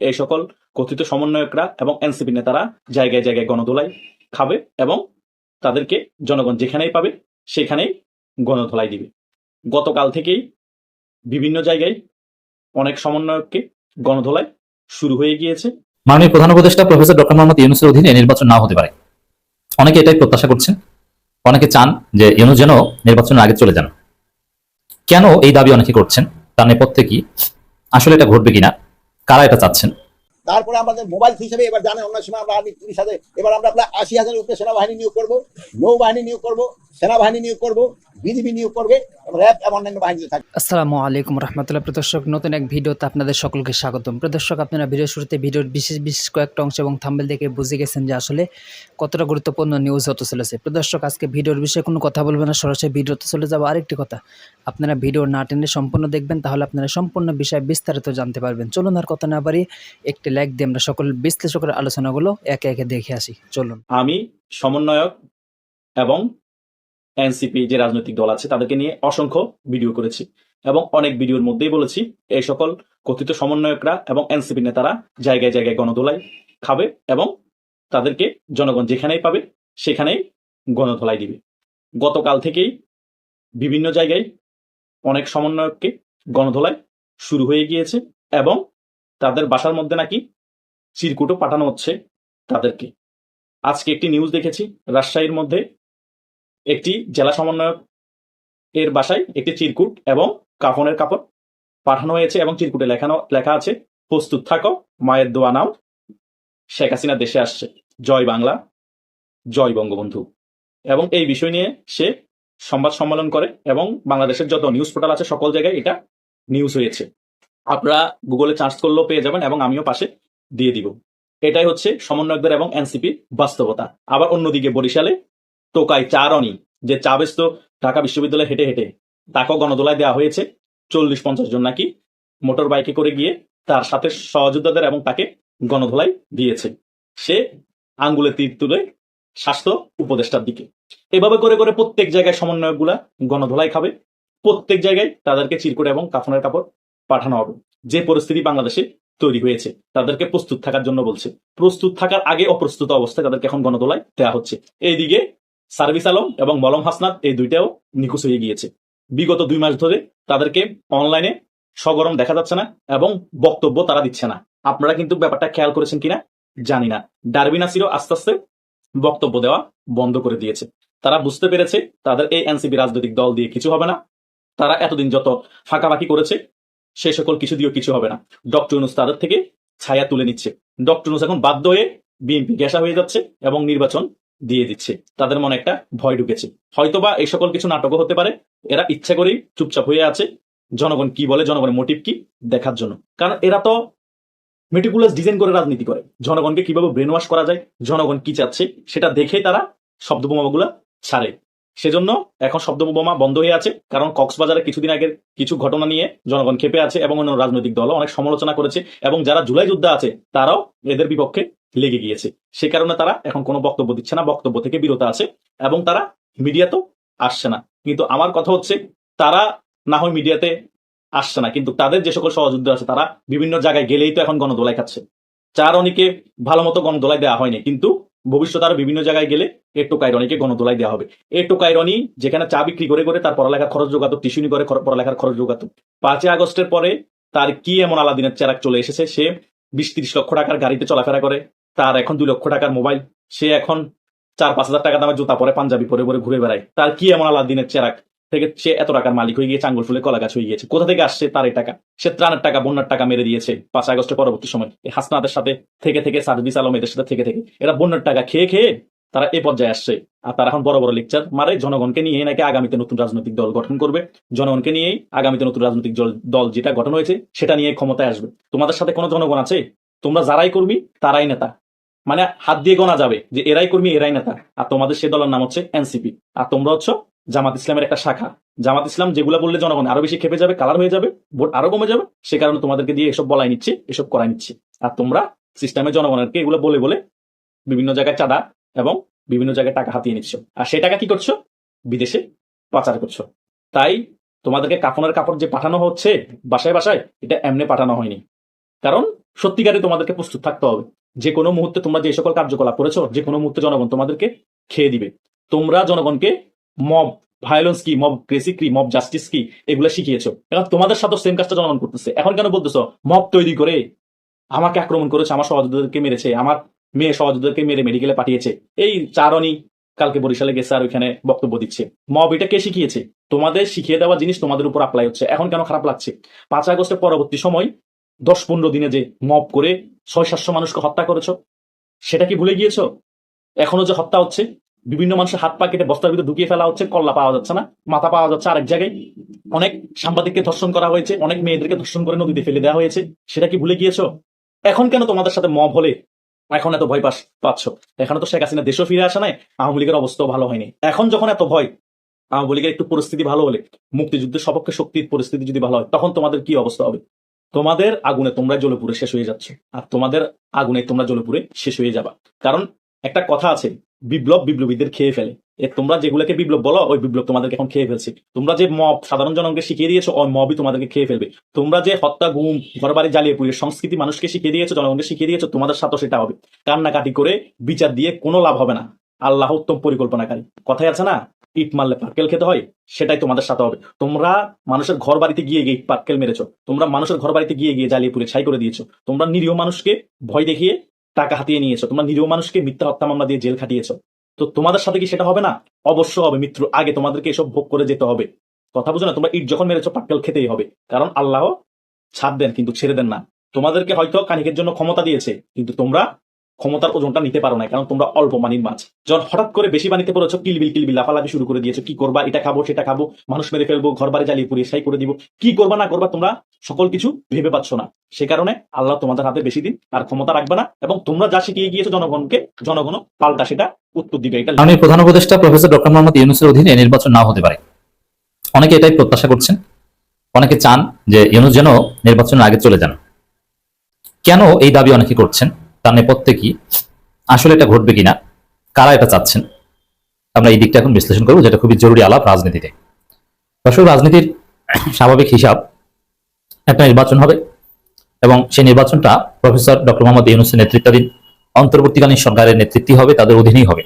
এই সকল কথিত সমন্বয়করা এবং এনসিপি নেতারা জায়গায় জায়গায় গণধোলাই খাবে এবং তাদেরকে জনগণ যেখানেই পাবে সেখানেই গণধোলাই দিবে। গতকাল থেকেই বিভিন্ন জায়গায় অনেক সমন্বয়ককে গণধোলাই শুরু হয়ে গিয়েছে। মাননীয় প্রধান উপদেষ্টা প্রফেসর ডক্টর মোহাম্মদ ইউনুসের অধীনে নির্বাচন না হতে পারে। অনেকে এটাই প্রত্যাশা করছেন। অনেকে চান যে ইউনুস যেন নির্বাচনের আগে চলে যান। কেন এই দাবি অনেকে করছেন? তার নেপথ্যে কি? আসলে এটা ঘটবে কিনা? কারা এটা চাচ্ছেন? তারপরে আমাদের মোবাইল হিসেবে এবার জানেন অন্য সময় আমরা পুলিশ সাথে। এবার আমরা প্রায় আশি হাজারের উপরে সেনাবাহিনী নিয়োগ করব। নৌবাহিনী নিয়োগ করব, সেনাবাহিনী নিয়োগ করব। বিজিবি নিয়োগ করবে র্যাব এবং অন্যান্য বাহিনীতে থাকবে। আসসালামু আলাইকুম রহমতুল্লাহ প্রদর্শক নতুন এক ভিডিওতে আপনাদের সকলকে স্বাগতম। প্রদর্শক আপনারা ভিডিও শুরুতে ভিডিওর বিশেষ বিশেষ কয়েকটা অংশ এবং থাম্বেল দেখে বুঝে গেছেন যে আসলে কতটা গুরুত্বপূর্ণ নিউজ হতে চলেছে। প্রদর্শক আজকে ভিডিওর বিষয়ে কোনো কথা বলবেন না সরাসরি ভিডিওতে চলে যাব। আরেকটি কথা আপনারা ভিডিও না টেনে সম্পূর্ণ দেখবেন তাহলে আপনারা সম্পূর্ণ বিষয়ে বিস্তারিত জানতে পারবেন। চলুন আর কথা না পারি একটি লাইক দিয়ে আমরা সকল বিশ্লেষকের আলোচনাগুলো একে একে দেখে আসি। চলুন। আমি সমন্বয়ক এবং এনসিপি যে রাজনৈতিক দল আছে, তাদেরকে নিয়ে অসংখ্য ভিডিও করেছি এবং অনেক ভিডিওর মধ্যেই বলেছি এই সকল কথিত সমন্বয়করা এবং এনসিপি নেতারা জায়গায় জায়গায় গণধোলাই খাবে এবং তাদেরকে জনগণ যেখানেই পাবে সেখানেই গণধোলাই দিবে। গতকাল থেকেই বিভিন্ন জায়গায় অনেক সমন্বয়ককে গণধোলাই শুরু হয়ে গিয়েছে এবং তাদের বাসার মধ্যে নাকি চিরকুটও পাঠানো হচ্ছে তাদেরকে। আজকে একটি নিউজ দেখেছি, রাজশাহীর মধ্যে একটি জেলা সমন্বয়ক এর বাসায় একটি চিরকুট এবং কাফনের কাপড় পাঠানো হয়েছে এবং চিরকুটে লেখানো, লেখা আছে, প্রস্তুত থাকো, মায়ের দোয়া নাও। শেখ হাসিনা দেশে আসছে। জয় বাংলা, জয় বঙ্গবন্ধু। এবং এই বিষয় নিয়ে সে সংবাদ সম্মেলন করে এবং বাংলাদেশের যত নিউজ পোর্টাল আছে, সকল জায়গায় এটা নিউজ হয়েছে। আপনারা গুগলে চার্জ করলেও পেয়ে যাবেন এবং আমিও পাশে দিয়ে দিব। এটাই হচ্ছে সমন্বয়কদের এবং এনসিপি বাস্তবতা। আবার অন্যদিকে বরিশালে টোকাই চারণী, যে চা বেচত ঢাকা বিশ্ববিদ্যালয়ে হেঁটে হেঁটে তাকেও গণদোলায় দেওয়া হয়েছে, চল্লিশ পঞ্চাশ জন নাকি মোটর বাইকে করে গিয়ে তার সাথে সহযোদ্ধাদের এবং তাকে গণধোলাই দিয়েছে। সে আঙ্গুলে তীর তুলে স্বাস্থ্য উপদেষ্টার দিকে। এভাবে করে করে প্রত্যেক জায়গায় সমন্বয়কগুলা গণধোলাই খাবে। প্রত্যেক জায়গায় তাদেরকে চিরকুট এবং কাফনের কাপড় পাঠানো হবে। যে পরিস্থিতি বাংলাদেশে তৈরি হয়েছে, তাদেরকে প্রস্তুত থাকার জন্য বলছে। প্রস্তুত থাকার আগে অপ্রস্তুত অবস্থায় তাদেরকে এখন গণদোলায় দেওয়া হচ্ছে। এইদিকে সার্ভিস আলম এবং মলম হাসনাত এই দুইটাও নিখোঁজ হয়ে গিয়েছে। বিগত দুই মাস ধরে তাদেরকে অনলাইনে সগরম দেখা যাচ্ছে না এবং বক্তব্য তারা দিচ্ছে না। আপনারা কিন্তু ব্যাপারটা খেয়াল করেছেন কিনা জানি না। ডারবিন আস্তে আস্তে বক্তব্য দেওয়া বন্ধ করে দিয়েছে। তারা বুঝতে পেরেছে তাদের এই এনসিপি রাজনৈতিক দল দিয়ে কিছু হবে না। তারা এতদিন যত ফাঁকাফাঁকি করেছে, সে সকল কিছু দিয়েও কিছু হবে না। ডক্টর ইউনুস তাদের থেকে ছায়া তুলে নিচ্ছে। ডক্টর ইউনুস এখন বাধ্য হয়ে বিএনপি গ্যাসা হয়ে যাচ্ছে এবং নির্বাচন দিয়ে দিচ্ছে। তাদের মনে একটা ভয় ঢুকেছে। হয়তোবা এই সকল কিছু নাটকও হতে পারে। এরা ইচ্ছা করেই চুপচাপ হয়ে আছে। জনগণ কি বলে, জনগণের মোটিভ কি দেখার জন্য। কারণ এরা তো মেটিকুলাস ডিজাইন করে রাজনীতি করে। জনগণকে কীভাবে ব্রেন ওয়াশ করা যায়, জনগণ কি চাচ্ছে, সেটা দেখে তারা শব্দ বোমাগুলা ছাড়ে। সেজন্য এখন শব্দ বোমা বন্ধ হয়ে আছে। কারণ কক্সবাজারে কিছুদিন আগের কিছু ঘটনা নিয়ে জনগণ ক্ষেপে আছে এবং অন্য রাজনৈতিক দলও অনেক সমালোচনা করেছে। এবং যারা জুলাই যোদ্ধা আছে, তারাও এদের বিপক্ষে লেগে গিয়েছে। সে কারণে তারা এখন কোনো বক্তব্য দিচ্ছে না, বক্তব্য থেকে বিরত আছে এবং তারা মিডিয়াতেও আসছে না। কিন্তু আমার কথা হচ্ছে, তারা না হয় মিডিয়াতে আসছে না, কিন্তু তাদের যে সকল সহযোদ্ধা আছে, তারা বিভিন্ন জায়গায় গেলেই তো এখন গণদোলাই খাচ্ছে। চার অনেকে ভালো মতো গণদোলাই দেওয়া হয়নি, কিন্তু ভবিষ্যতে আরও বিভিন্ন জায়গায় গেলে এ টোকাইরনিকে গণদোলাই দেওয়া হবে। এ টোকাইরনি যেখানে চা বিক্রি করে করে তার পড়ালেখার খরচ যোগাতো, টিউশনি করে পড়ালেখার খরচ যোগাতো। পাঁচই আগস্টের পরে তার কি এমন আলাদিনের চেরাক চলে এসেছে? সে বিশ তিরিশ লক্ষ টাকার গাড়িতে চলাফেরা করে তার এখন দুই লক্ষ টাকার মোবাইল। সে এখন চার, পাঁচ হাজার টাকা দামের জুতা পরে পাঞ্জাবি পরে পরে ঘুরে বেড়ায়। তার কি এমন আলাদিনের চেরাক থেকে সে এত টাকার মালিক হয়ে গিয়েছে, আঙ্গুল ফুলে কলা গাছ হয়ে গিয়েছে। কোথা থেকে আসছে তার এই টাকা? সে ত্রাণের টাকা, বন্যার টাকা মেরে দিয়েছে পাঁচ আগস্টের পরবর্তী সময়। এই হাসনাদের সাথে থেকে থেকে সার্ভিস আলম এদের সাথে থেকে থেকে এরা বন্যার টাকা খেয়ে খেয়ে তারা এ পর্যায়ে আসছে। আর তারা এখন বড় বড় লেকচার মারে। জনগণকে নিয়ে নাকি আগামীতে নতুন রাজনৈতিক দল গঠন করবে। জনগণকে নিয়েই আগামীতে নতুন রাজনৈতিক দল- দল যেটা গঠন হয়েছে, সেটা নিয়ে ক্ষমতায় আসবে। তোমাদের সাথে কোনো জনগণ আছে? তোমরা যারাই কর্মী, তারাই নেতা। মানে হাত দিয়ে গোনা যাবে যে এরাই কর্মী, এরাই নেতা। আর তোমাদের সে দলের নাম হচ্ছে এনসিপি। আর তোমরা হচ্ছে জামাত ইসলামের একটা শাখা। জামাত ইসলাম যেগুলো বললে জনগণ আরও বেশি খেপে যাবে কালার হয়ে যাবে ভোট আরও কমে যাবে, সে কারণে তোমাদেরকে দিয়ে এসব বলাই নিচ্ছে, এসব করাই নিচ্ছে। আর তোমরা সিস্টেমে জনগণেরকে এগুলো বলে বলে বিভিন্ন জায়গায় চাঁদা এবং বিভিন্ন জায়গায় টাকা হাতিয়ে নিচ্ছ। আর সেই টাকা কি করছ? বিদেশে পাচার করছ। তাই তোমাদেরকে কাফনের কাপড় যে পাঠানো হচ্ছে বাসায় বাসায়, এটা এমনি পাঠানো হয়নি। কারণ সত্যিকারে তোমাদেরকে প্রস্তুত থাকতে হবে। যে কোনো মুহূর্তে তোমরা যে সকল কার্যকলাপ করেছ, যে কোনো মুহূর্তে জনগণ তোমাদেরকে খেয়ে দিবে। তোমরা জনগণকে মব ভায়োলেন্স কি মব ক্রেসি কি মব জাস্টিস কি, এগুলো শিখিয়েছো। এখন তোমাদের সাথে সেম কাজটা জনগণ করতেছে। এখন কেন বলতেছো মব তৈরি করে আমাকে আক্রমণ করেছে, আমার সহযোগীদেরকে মেরেছে, আমার মেয়ে সহযোগীদেরকে মেরে মেডিকেলে পাঠিয়েছে। এই চারণই কালকে বরিশালে গেছে আর ওইখানে বক্তব্য দিচ্ছে। মব এটা কে শিখিয়েছে? তোমাদের শিখিয়ে দেওয়া জিনিস তোমাদের উপর অ্যাপ্লাই হচ্ছে। এখন কেন খারাপ লাগছে? পাঁচ আগস্টের পরবর্তী সময় দশ পনেরো দিনে যে মব করে ছয় সাতশো মানুষকে হত্যা করেছ, সেটা কি ভুলে গিয়েছো? এখনও যে হত্যা হচ্ছে, বিভিন্ন মানুষের হাত পা কেটে বস্তার ভিতরে ঢুকিয়ে ফেলা হচ্ছে, কল্লা পাওয়া যাচ্ছে না, মাথা পাওয়া যাচ্ছে আরেক জায়গায়। অনেক সাংবাদিককে ধর্ষণ করা হয়েছে, অনেক মেয়েদেরকে ধর্ষণ করে নদীতে ফেলে দেওয়া হয়েছে, সেটা কি ভুলে গিয়েছো? এখন কেন তোমাদের সাথে মব হলে? এখন এত ভয় পাস পাচ্ছ। এখনও তো শেখ হাসিনা দেশও ফিরে আসে নাই, আওয়ামী লীগের অবস্থাও ভালো হয়নি। এখন যখন এত ভয়, আওয়ামী লীগের একটু পরিস্থিতি ভালো হলে, মুক্তিযুদ্ধের সপক্ষে শক্তির পরিস্থিতি যদি ভালো হয়, তখন তোমাদের কি অবস্থা হবে? তোমাদের আগুনে তোমরা জ্বলে পুড়ে শেষ হয়ে যাচ্ছে। আর তোমাদের আগুনে তোমরা জ্বলে পুড়ে শেষ হয়ে যাবা। কারণ একটা কথা আছে, বিপ্লব বিপ্লবীদের খেয়ে ফেলে। এ তোমরা যেগুলোকে বিপ্লব বলো, ওই বিপ্লব তোমাদেরকে এখন খেয়ে ফেলছে। তোমরা যে মব, সাধারণ জনগণকে শিখিয়ে দিয়েছ, ওই মবই তোমাদেরকে খেয়ে ফেলবে। তোমরা যে হত্যা, গুম ঘর বাড়ি জ্বালিয়ে পুড়িয়ে সংস্কৃতি মানুষকে শিখিয়ে দিয়েছ, জনগণকে শিখিয়ে দিয়েছ, তোমাদের সাথে সেটা হবে। কান্নাকাটি করে বিচার দিয়ে কোনো লাভ হবে না। আল্লাহ উত্তম পরিকল্পনাকারী। কথাই আছে না, ইট মারলে পার্কেল খেতে হয়, সেটাই তোমাদের সাথে হবে। তোমরা মানুষের ঘর বাড়িতে গিয়ে গিয়ে ইট পার্কেল মেরেছো, তোমরা মানুষের ঘর বাড়িতে গিয়ে গিয়ে জ্বালিয়ে পুড়ে ছাই করে দিয়েছ, তোমরা নিরীহ মানুষকে ভয় দেখিয়ে টাকা হাতিয়ে নিয়েছো, তোমরা নিরীহ মানুষকে মিথ্যা হত্যা মামলা দিয়ে জেল খাটিয়েছো। তো তোমাদের সাথে কি সেটা হবে না? অবশ্য হবে মৃত্যুর আগে তোমাদেরকে এসব ভোগ করে যেতে হবে। কথা বুঝো না তোমরা ইট যখন মেরেছো, পাটকেল খেতেই হবে। কারণ আল্লাহ ছাড় দেন, কিন্তু ছেড়ে দেন না। তোমাদেরকে হয়তো কানিকের জন্য ক্ষমতা দিয়েছে, কিন্তু তোমরা ক্ষমতার ওজনটা নিতে পারো না কারণ তোমরা অল্প মানির মাছ। যখন হঠাৎ করে বেশি পানিতে পড়েছো কিলবিল কিলবিল লাফালাফি শুরু করে দিয়েছ, কি করবা, এটা খাব, সেটা খাব, মানুষ মেরে ফেলব, ঘর বাড়ি জ্বালিয়ে পুড়িয়ে সাই করে দিব। কি করবা, না করবা, তোমরা সকল কিছু ভেবে পাচ্ছ না। সে কারণে আল্লাহ তোমাদের হাতে বেশি দিন আর ক্ষমতা রাখবে না, এবং তোমরা যা শিখিয়ে গিয়েছো জনগণকে জনগণ পাল্টা সেটা উত্তর দিবে, এটা মাননীয় প্রধান উপদেষ্টা প্রফেসর ডক্টর মোহাম্মদ ইউনুসের অধীনে নির্বাচন না হতে পারে। অনেকে এটাই প্রত্যাশা করছেন। অনেকে চান যে ইউনুস যেন নির্বাচনের আগে চলে যান। কেন এই দাবি অনেকে করছেন? তার নেপথ্যে কি? আসলে এটা ঘটবে কিনা? কারা এটা চাচ্ছেন? আমরা এই দিকটা এখন বিশ্লেষণ করব, যেটা খুবই জরুরি আলাপ রাজনীতিতে। দর্শক, রাজনীতির স্বাভাবিক হিসাব, একটা নির্বাচন হবে এবং সেই নির্বাচনটা প্রফেসর ডক্টর মোহাম্মদ ইউনুসের নেতৃত্বাধীন অন্তর্বর্তীকালীন সরকারের নেতৃত্বই হবে, তাদের অধীনেই হবে।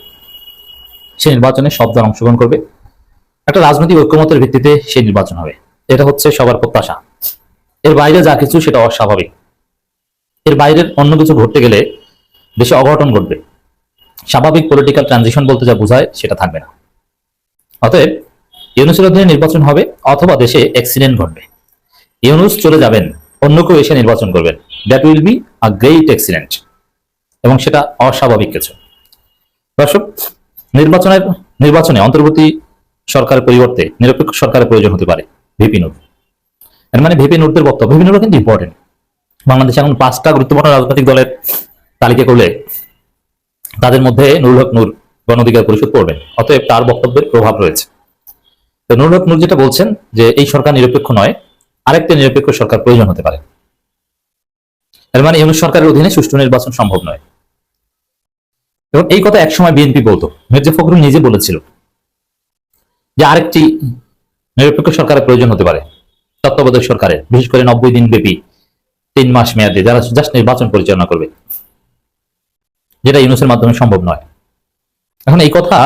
সেই নির্বাচনে সব দল অংশগ্রহণ করবে। একটা রাজনৈতিক ঐক্যমতের ভিত্তিতে সেই নির্বাচন হবে। এটা হচ্ছে সবার প্রত্যাশা। এর বাইরে যা কিছু, সেটা অস্বাভাবিক। এর বাইরের অন্য কিছু ঘটতে গেলে দেশে অঘটন ঘটবে। স্বাভাবিক পলিটিক্যাল ট্রানজিশন বলতে যা বোঝায় সেটা থাকবে না। অতএব ইউনুসের অধীনে নির্বাচন হবে অথবা দেশে অ্যাক্সিডেন্ট ঘটবে। ইউনুস চলে যাবেন, অন্য কেউ এসে নির্বাচন করবেন। That will be a great accident এবং সেটা অস্বাভাবিক কিছু। দর্শক, নির্বাচনের, নির্বাচনে অন্তর্বর্তী সরকারের পরিবর্তে, নিরপেক্ষ সরকারের প্রয়োজন হতে পারে ভিপি নুর। এর মানে ভিপি নুরদের বক্তব্য, ভিপি কিন্তু ইম্পর্টেন্ট বাংলাদেশে এখন পাঁচটা গুরুত্বপূর্ণ রাজনৈতিক দলের তালিকা করলে তাদের মধ্যে নুরুল হক নূর গণ অধিকার পরিষদ পড়বেন অতএব তার বক্তব্যের প্রভাব রয়েছে। তো নুরুল হক নূর যেটা বলছেন যে এই সরকার নিরপেক্ষ নয়, আরেকটা নিরপেক্ষ সরকার প্রয়োজন হতে পারে। এর মানে ইউনুস সরকারের অধীনে সুষ্ঠু নির্বাচন সম্ভব নয়। এবং এই কথা একসময় বিএনপি বলতো, মির্জা ফখরুল নিজে বলেছিল যে আরেকটি নিরপেক্ষ সরকারের প্রয়োজন হতে পারে, তত্ত্বাবধায়ক সরকারের, বিশেষ করে নব্বই দিন ব্যাপী। তিন মাস মেয়াদে, যারা জাস্ট নির্বাচন পরিচালনা করবে। যেটা ইউনুসের মাধ্যমে সম্ভব নয়। এখন এই কথা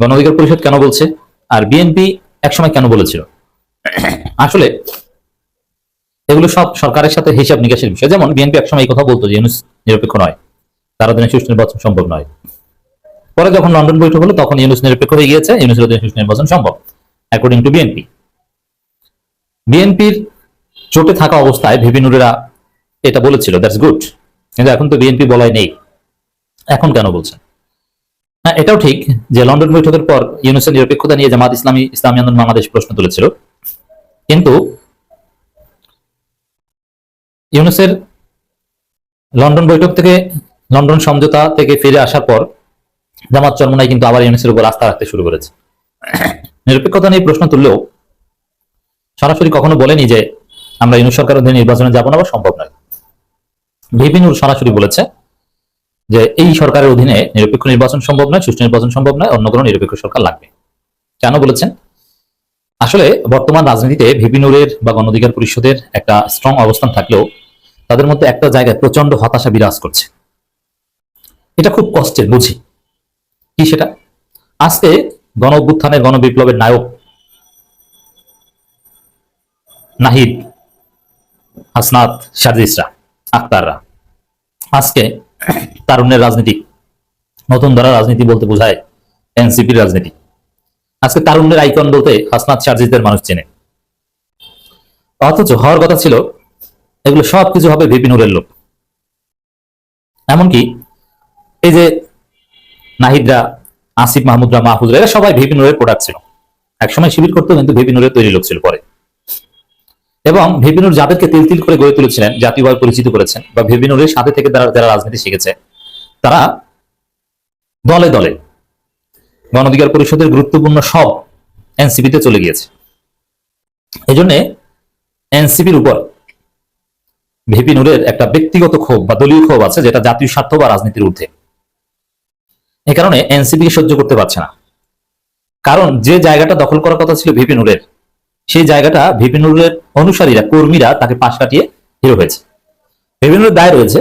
গণ অধিকার পরিষদ কেন বলছে? আর বিএনপি একসময় কেন বলেছিল? আসলে এগুলো সব সরকারের সাথে হিসাব নিকাশের বিষয়। যেমন বিএনপি একসময় এই কথা বলতো যে ইউনুস নিরপেক্ষ নয়। তার অধীনে সুষ্ঠু নির্বাচন সম্ভব নয়। পরে যখন লন্ডন বৈঠক হলো, তখন ইউনুস নিরপেক্ষ হয়ে গিয়েছে। ইউনুসের অধীনে সুষ্ঠু নির্বাচন সম্ভব অ্যাকর্ডিং টু বিএনপি বিএনপির চোটে থাকা অবস্থায় ভিবিনুরেরা এটা বলেছিল দ্যাটস গুড কিন্তু এখন তো বিএনপি বলাই নেই। এখন কেন বলছেন? হ্যাঁ এটাও ঠিক যে লন্ডন বৈঠকের পর ইউনুসের নিরপেক্ষতা নিয়ে জামাত ইসলামী ইসলামী আন্দোলন বাংলাদেশ প্রশ্ন তুলেছিল। কিন্তু ইউনুসের লন্ডন বৈঠক থেকে, লন্ডন সমঝোতা থেকে ফিরে আসার পর জামাত চরমনাই কিন্তু আবার ইউনুসের উপর আস্থা রাখতে শুরু করেছে। নিরপেক্ষতা নিয়ে প্রশ্ন তুললেও সরাসরি কখনো বলেনি যে আমরা ইউনুস সরকার অধীনে নির্বাচনে যাব না বা সম্ভব নয়। ভিপিনুর সরাসরি বলেছে যে, এই সরকারের অধীনে নিরপেক্ষ নির্বাচন সম্ভব নয়, সুষ্ঠু নির্বাচন সম্ভব নয়, অন্য কোনো নিরপেক্ষ সরকার লাগবে। কেন বলেছেন? আসলে বর্তমান রাজনীতিতে ভিপিনুরের বা গণ অধিকার পরিষদের একটা স্ট্রং অবস্থান থাকলেও তাদের মধ্যে একটা জায়গায় প্রচণ্ড হতাশা বিরাজ করছে। এটা খুব কষ্টের বুঝি। কি সেটা? আজকে গণ অভ্যুত্থানের গণবিপ্লবের নায়ক নাহিদ হাসনাত সার্জিসরা আক্তাররা আজকে তারুণ্যের রাজনীতি, নতুন ধরা রাজনীতি বলতে বোঝায় এনসিপির রাজনীতি। আজকে তারুণ্যের আইকন বলতে হাসনাত সার্জিসদের মানুষ চেনে। অথচ হওয়ার কথা ছিল, এগুলো সব কিছু হবে বিপিনুরের লোক এমনকি এই যে নাহিদরা, আসিফ মাহমুদরা, মাহফুজরা, এরা সবাই ভিপিনুরের প্রোডাক্ট ছিল। একসময় শিবির করতো কিন্তু ভিপিনুরের তৈরি লোক ছিল পরে। এবং ভিপিনুর যাদেরকে তিল তিল করে গড়ে তুলেছিলেন, জাতীয়ভাবে পরিচিত করেছেন বা ভিপিনুরের সাথে থেকে তারা যারা রাজনীতি শিখেছে। তারা দলে দলে গণ অধিকার পরিষদের গুরুত্বপূর্ণ সব এনসিপিতে চলে গিয়েছে। এই জন্য এনসিপির উপর ভিপি নুরের একটা ব্যক্তিগত ক্ষোভ বা দলীয় ক্ষোভ আছে, যেটা জাতীয় স্বার্থ বা রাজনীতির ঊর্ধ্বে। এই কারণে এনসিপিকে সহ্য করতে পারছে না। কারণ যে জায়গাটা দখল করার কথা ছিল ভিপি নুরের সেই জায়গাটা ভিপি নুরের অনুসারীরা, কর্মীরা তাকে পাশ কাটিয়ে হিরো হয়েছে। ভিপি নুরের দায় রয়েছে,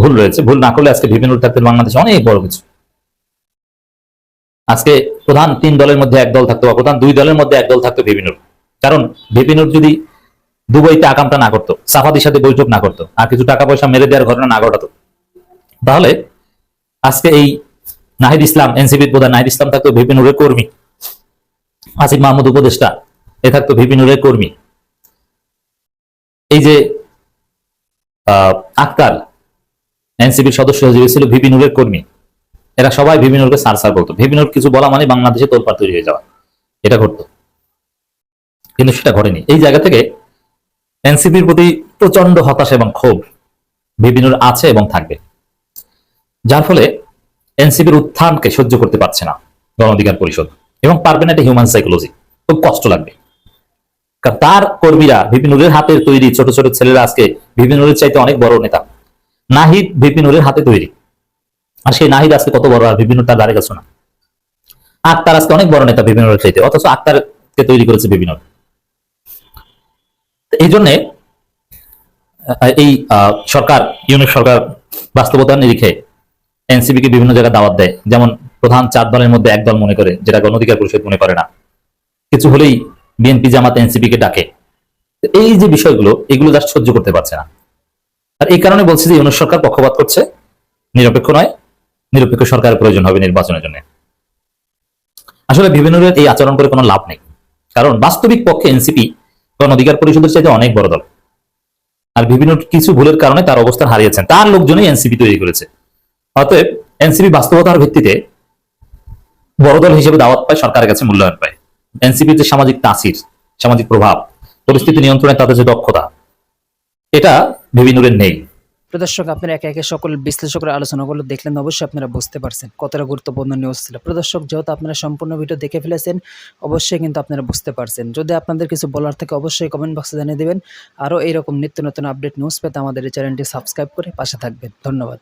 ভুল রয়েছে। ভুল না করলে আজকে ভিপি নুর থাকতেন বাংলাদেশে অনেক বড় কিছু। আজকে প্রধান তিন দলের মধ্যে এক দল থাকতো বা প্রধান দুই দলের মধ্যে এক দল থাকতো ভিপিনুর কারণ ভিপিনুর যদি দুবাইতে আকামটা না করতো, সাফাদির সাথে বৈঠক না করতো, আর কিছু টাকা পয়সা মেরে দেওয়ার ঘটনা না ঘটাতো, তাহলে আজকে এই নাহিদ ইসলাম, এনসিপির প্রধান নাহিদ ইসলাম থাকতো ভিপিনুরের কর্মী। আসিফ মাহমুদ উপদেষ্টা এ থাকতো ভিপিনুরের কর্মী। এই যে আক্তার, এনসিপির সদস্য হিসেবে ছিল ভিপিনুরের কর্মী, এরা সবাই ভিপিনুরকে সার সার বলতো ভিপিনুর কিছু বলা মানে বাংলাদেশে তোলপাড় তৈরি হয়ে যাওয়া। এটা ঘটতো। কিন্তু সেটা ঘটেনি। এই জায়গা থেকে এনসিপির প্রতি প্রচণ্ড হতাশা এবং ক্ষোভ ভিপিনুর আছে এবং থাকবে। যার ফলে এনসিপির উত্থানকে সহ্য করতে পারছে না গণ অধিকার পরিষদ এবং পারবে না এটা হিউম্যান সাইকোলজি খুব কষ্ট লাগবে। কারণ তার কর্মীরা ভিপিনুরের হাতের তৈরি ছোট ছোট ছেলেরা আজকে ভিপিনুরের চাইতে অনেক বড় নেতা। নাহিদ ভিপিনুরের হাতে তৈরি। আর সেই নাহিদ আজকে কত বড় আর বিভিন্ন তার ধারে গেছে না। আক্তার আজকে অনেক বড় নেতা বিভিন্ন চাইতে, অথচ আক্তারকে তৈরি করেছে বিভিন্ন এই জন্যে এই সরকার ইউনিট সরকার বাস্তবতার নিরিখে এনসিপি কে বিভিন্ন জায়গায় দাওয়াত দেয়। যেমন প্রধান চার দলের মধ্যে এক দল মনে করে যেটা গণ অধিকার পরিষদ মনে করে না। কিছু হলেই বিএনপি জামাত এনসিপি কে ডাকে। এই যে বিষয়গুলো, এগুলো জাস্ট সহ্য করতে পারছে না। আর এই কারণে বলছি যে ইউনিট সরকার পক্ষপাত করছে, নিরপেক্ষ নয়, নিরপেক্ষ সরকারের প্রয়োজন হবে নির্বাচনের জন্য। আসলে বিভিন্নের এই আচরণ করে কোনো লাভ নেই। কারণ বাস্তবিক পক্ষে এনসিপি গণ অধিকার পরিষদের চাইতে অনেক বড় দল। আর বিভিন্ন কিছু ভুলের কারণে তার অবস্থান হারিয়েছেন। তার লোকজনই এনসিপি তৈরি করেছে। অতএব এনসিপি বাস্তবতার ভিত্তিতে বড় দল হিসেবে দাওয়াত পায়, সরকারের কাছে মূল্যায়ন পায়। এনসিপির যে সামাজিক তাসির, সামাজিক প্রভাব, পরিস্থিতি নিয়ন্ত্রণে তাদের যে দক্ষতা, এটা বিভিন্নের নেই। প্রদর্শক আপনারা একে একে সকল বিশ্লেষকের আলোচনাগুলো দেখলেন, অবশ্যই আপনারা বুঝতে পারছেন কতটা গুরুত্বপূর্ণ নিউজ ছিল। প্রদর্শক যেহেতু আপনারা সম্পূর্ণ ভিডিও দেখে ফেলেছেন, অবশ্যই কিন্তু আপনারা বুঝতে পারছেন। যদি আপনাদের কিছু বলার থাকে, অবশ্যই কমেন্ট বক্সে জানিয়ে দেবেন। আরও এইরকম নিত্য নতুন আপডেট নিউজ পেতে আমাদের এই চ্যানেলটি সাবস্ক্রাইব করে পাশে থাকবেন। ধন্যবাদ।